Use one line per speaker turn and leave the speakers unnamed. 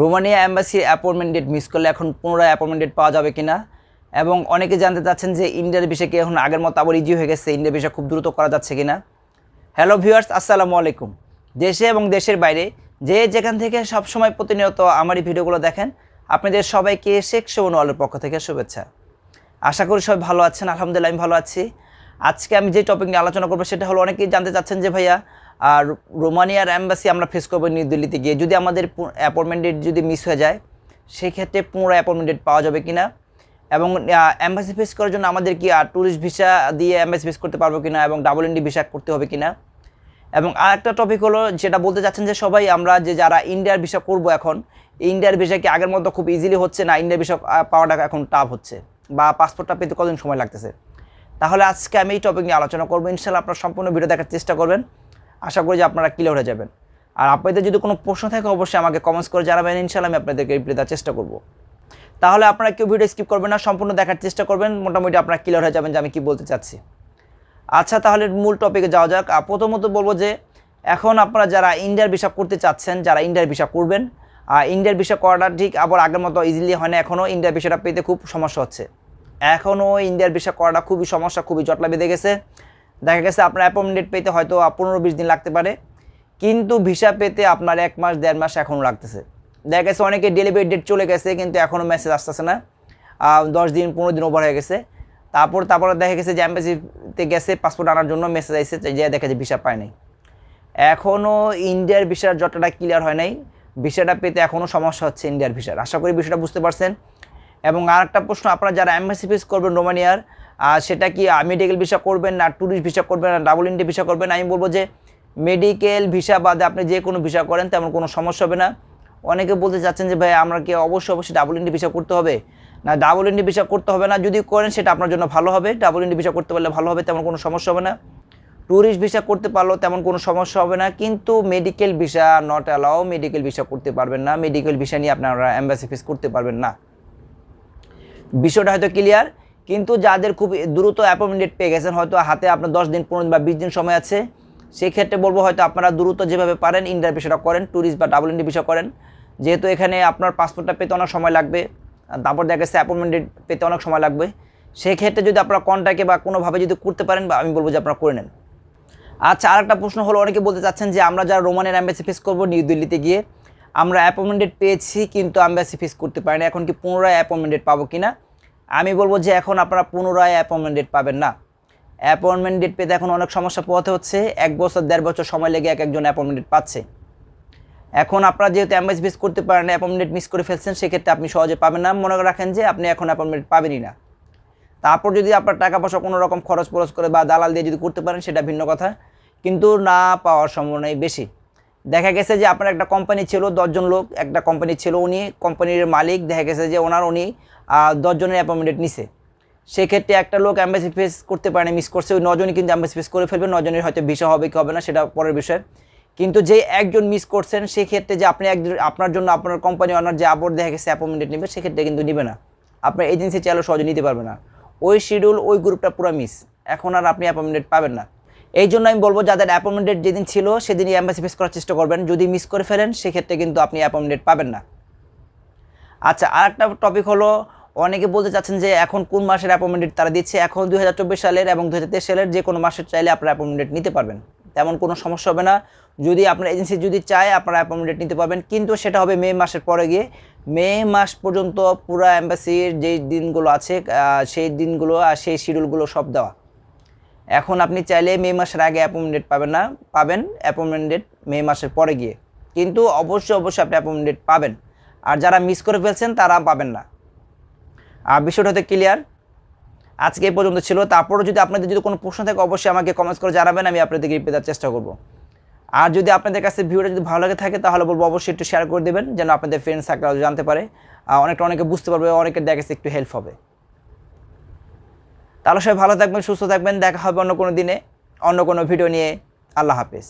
Romania অ্যাম্বাসির appointment date miss করলে এখন পুনরায় অ্যাপয়েন্টমেন্ট ডেট পাওয়া যাবে কিনা? এবং অনেকে জানতে চাচ্ছেন যে ইন্ডিয়ার বিষয় কি এখন আগের মতো আবার ইজি হয়ে গেছে, ইন্ডিয়ার বিষয় খুব দ্রুত করা যাচ্ছে কিনা? হ্যালো ভিউয়ার্স আসসালামু আলাইকুম। দেশে এবং দেশের বাইরে যে যেখান থেকে সবসময় প্রতিনিয়ত আমার এই ভিডিওগুলো দেখেন, আপনাদের সবাইকে শেখ সোনওয়ালের পক্ষ থেকে শুভেচ্ছা। আশা করি সবাই ভালো আছেন, আলহামদুলিল্লাহ আমি ভালো আছি। আজকে আমি যে টপিক নিয়ে আলোচনা করব সেটা হলো অনেকেই জানতে চাচ্ছেন যে ভাইয়া আর রোমানিয়ার অ্যাম্বাসি আমরা ফেস করব নিউ দিল্লিতে গিয়ে। যদি আমাদের অ্যাপয়েন্টমেন্ট ডেট যদি মিস হয়ে যায় সেই ক্ষেত্রে পুনরায় অ্যাপয়েন্টমেন্ট ডেট পাওয়া যাবে কিনা? এবং অ্যাম্বাসি ফেস করার জন্য আমাদের কি আর ট্যুরিস্ট ভিসা দিয়ে অ্যাম্বাসি ফেস করতে পারব কিনা এবং ডাবল ইন্ডি ভিসা করতে হবে কিনা? এবং আরেকটা টপিক হলো, যেটা বলতে চাচ্ছেন যে সবাই আমরা যে যারা ইন্ডিয়ার ভিসা করব এখন ইন্ডিয়ার ভিসা কি আগের মতো খুব ইজিলি হচ্ছে না ইন্ডিয়ার ভিসা পাওয়াটা এখন টাফ হচ্ছে? বা পাসপোর্টটা পেতে কতদিন সময় লাগতেছে? তাহলে আজকে আমি এই টপিক নিয়ে আলোচনা করব। ইনশাল্লাহ আপনার সম্পূর্ণ ভিডিও দেখার চেষ্টা করবেন। আশা করি যে আপনারা ক্লিয়ার হয়ে যাবেন। আর আপনাদের যদি কোনো প্রশ্ন থাকে, অবশ্যই আমাকে কমেন্টস করে জানাবেন। ইনশাল্লাহ আমি আপনাদেরকে রিপ্লাই দেওয়ার চেষ্টা করব। তাহলে আপনারা কেউ ভিডিও স্কিপ করবেন না, সম্পূর্ণ দেখার চেষ্টা করবেন। মোটামুটি আপনারা ক্লিয়ার হয়ে যাবেন যে আমি কী বলতে চাচ্ছি। আচ্ছা তাহলে মূল টপিকে যাওয়া যাক। আর প্রথমত বলব যে, এখন আপনারা যারা ইন্ডিয়ার ভিসা করতে চাচ্ছেন, যারা ইন্ডিয়ার ভিসা করবেন, আর ইন্ডিয়ার ভিসা করাটা ঠিক আবার আগের মতো ইজিলি হয় না। এখনও ইন্ডিয়ার ভিসাটা পেতে খুব সমস্যা হচ্ছে। এখনও ইন্ডিয়ার ভিসা করাটা খুবই সমস্যা, খুবই জটলা বেঁধে গেছে। দেখা গেছে আপনার অ্যাপয়েন্টমেন্ট পেতে হয়তো পনেরো বিশ দিন লাগতে পারে। কিন্তু ভিসা পেতে আপনার এক মাস, দেড় মাস এখনও লাগতেছে। দেখা গেছে অনেকে ডেলিভারি ডেট চলে গেছে, কিন্তু এখনও মেসেজ আসতেছে না। দশ দিন, পনেরো দিন ওভার হয়ে গেছে। তারপর, তারপরে দেখা গেছে যে অ্যাম্বাসিতে গেছে পাসপোর্ট আনার জন্য মেসেজ আসছে, যে দেখা যায় ভিসা পায় নাই। এখনও ইন্ডিয়ার ভিসার যতটা ক্লিয়ার হয় নাই। ভিসাটা পেতে এখনও সমস্যা হচ্ছে ইন্ডিয়ার ভিসার আশা করি বিষয়টা বুঝতে পারছেন। এবং আর একটা প্রশ্ন, আপনারা যারা অ্যাম্বাসি ফেস করবেন রোমানিয়ার সেটা কি মেডিকেল ভিসা করবেন না ট্যুরিস্ট ভিসা করবেন না ডাবল ইন্ডিয়া ভিসা করবেন আমি বলব যে মেডিকেল ভিসা বাদে আপনি যে কোনো ভিসা করেন, তেমন কোনো সমস্যা হবে না। অনেকে বলতে চাচ্ছেন যে, ভাই আমরা কি অবশ্যই অবশ্যই ডাবল ইন্ডি ভিসা করতে হবে। না ডাবল ইন্ডি ভিসা করতে হবে না, যদি করেন সেটা আপনার জন্য ভালো হবে। ডাবল ইন্ডি ভিসা করতে পারলে ভালো হবে, তেমন কোনো সমস্যা হবে না। ট্যুরিস্ট ভিসা করতে পারলেও তেমন কোনো সমস্যা হবে না, কিন্তু medical visa not allow medical visa করতে পারবেন না। মেডিকেল ভিসা নিয়ে আপনারা অ্যাম্বাসি ফেস করতে পারবেন না। বিষয়টা হয়তো ক্লিয়ার কিন্তু যাদের খুব দ্রুত অ্যাপয়েন্টমেন্ট পেয়ে গেছেন, হয়তো হাতে আপনার দশ দিন, পনেরো দিন বা বিশ দিন সময় আছে সেই ক্ষেত্রে বলব হয়তো আপনারা দ্রুত যেভাবে পারেন ইন্ডিয়ার ভিসাটা করেন ট্যুরিস্ট বা ডাবল ইন্ডি ভিসা করেন। যেহেতু এখানে আপনার পাসপোর্টটা পেতে অনেক সময় লাগবে তারপর দেখা গেছে অ্যাপয়েন্টমেন্ট পেতে অনেক সময় লাগবে। সেই ক্ষেত্রে যদি আপনারা কন্ট্যাক্টে বা কোনোভাবে যদি করতে পারেন, বা আমি বলব যে আপনারা করে নেন। আচ্ছা আরেকটা প্রশ্ন হলো, অনেকে বলতে চাচ্ছেন যে আমরা যারা রোমানের অ্যাম্বাসি ফেস করব নিউ দিল্লিতে গিয়ে, আমরা অ্যাপয়েন্টমেন্ট পেয়েছি, কিন্তু অ্যাম্বাসি ফেস করতে পারি না এখন কি পুনরায় অ্যাপয়েন্টমেন্ট পাবো কি না আমি বলব যে এখন আপনারা পুনরায় অ্যাপয়েন্টমেন্ট ডেট পাবেন না। অ্যাপয়েন্টমেন্ট ডেট পেতে এখন অনেক সমস্যা পোহাতে হচ্ছে। এক বছর, দেড় বছর সময় লেগে এক একজন অ্যাপয়েন্টমেন্ট ডেট পাচ্ছে। এখন আপনারা যেহেতু অ্যাম্বাসি ফেস করতে পারেন অ্যাপয়েন্টমেন্ট মিস করে ফেলছেন, সেক্ষেত্রে আপনি সহজে পাবেন না। মনে রাখেন যে আপনি এখন অ্যাপয়েন্টমেন্ট পাবেনই না। তারপর যদি আপনার টাকা পয়সা কোনো রকম খরচ ফরচ করে বা দালাল দিয়ে যদি করতে পারেন, সেটা ভিন্ন কথা। কিন্তু না পাওয়ার সম্ভাবনাই বেশি। দেখা গেছে যে আপনার একটা কোম্পানি ছিল, দশজন লোক, একটা কোম্পানি ছিল উনি কোম্পানির মালিক, দেখা গেছে যে ওনার উনি দশজনের অ্যাপয়েন্টমেন্ট নিছে। সেক্ষেত্রে একটা লোক অ্যাম্বাসি ফেস করতে পারে মিস করছে, ওই নজনই কিন্তু অ্যাম্বাসি ফেস করে ফেলবে, নজনের হয়তো ভিসা হবে কি হবে না, সেটা পরের বিষয়। কিন্তু যে একজন মিস করছেন, সেক্ষেত্রে যে আপনি একজন, আপনার জন্য আপনার কোম্পানি ওনার যে আবার দেখা গেছে অ্যাপয়েন্টমেন্ট নেবে, সেক্ষেত্রে কিন্তু নেবে না। আপনার এজেন্সি চাইলেও সহজে নিতে পারবে না। ওই শিডিউল ওই গ্রুপটা পুরো মিস এখন আর আপনি অ্যাপয়েন্টমেন্ট পাবেন না। এই জন্য আমি বলব, যাদের অ্যাপয়েন্টমেন্ট ডেট যেদিন ছিল, সেদিনই অ্যাম্বাসি ফেস করার চেষ্টা করবেন। যদি মিস করে ফেলেন, সেক্ষেত্রে কিন্তু আপনি অ্যাপয়েন্টমেন্ট ডেট পাবেন না। আচ্ছা আর একটা টপিক হলো, অনেকে বলতে চাচ্ছেন যে এখন কোন মাসের অ্যাপয়েন্টমেন্ট ডেট তারা দিচ্ছে? এখন দু হাজার চব্বিশ সালের এবং দু হাজার তেইশ সালের যে কোনো মাসের চাইলে আপনারা অ্যাপয়েন্টমেন্ট ডেট নিতে পারবেন। তেমন কোনো সমস্যা হবে না। যদি আপনার এজেন্সি যদি চায়, আপনারা অ্যাপয়েন্টমেন্ট ডেট নিতে পারবেন। কিন্তু সেটা হবে মে মাসের পরে গিয়ে। মে মাস পর্যন্ত পুরো অ্যাম্বাসির যেই দিনগুলো আছে সেই দিনগুলো আর সেই শিডিউলগুলো সব দেওয়া। এখন আপনি চাইলে মে মাসের আগে অ্যাপয়েন্টমেন্ট ডেট পাবেন না, পাবেন অ্যাপয়েন্টমেন্ট ডেট মে মাসের পরে গিয়ে। কিন্তু অবশ্যই অবশ্যই আপনি অ্যাপয়েন্টমেন্ট ডেট পাবেন। আর যারা মিস করে ফেলছেন, তারা পাবেন না। আর বিষয়টা হতে ক্লিয়ার আজকে এই পর্যন্ত ছিল। তারপরও যদি আপনাদের যদি কোনো প্রশ্ন থাকে, অবশ্যই আমাকে কমেন্টস করে জানাবেন, আমি আপনাদেরকে রিপ্লাই দেওয়ার চেষ্টা করব। আর যদি আপনাদের কাছে ভিডিওটা যদি ভালো লাগে থাকে, তাহলে বলব অবশ্যই একটু শেয়ার করে দেবেন, যেন আপনাদের ফ্রেন্ডস সার্কেল জানতে পারে। অনেকটা অনেকে বুঝতে পারবে, অনেকের দেখা একটু হেল্প হবে। তাহলে সবাই ভালো থাকবেন, সুস্থ থাকবেন, দেখা হবে অন্য কোনো দিনে, অন্য কোনো ভিডিও নিয়ে। আল্লাহ হাফেজ।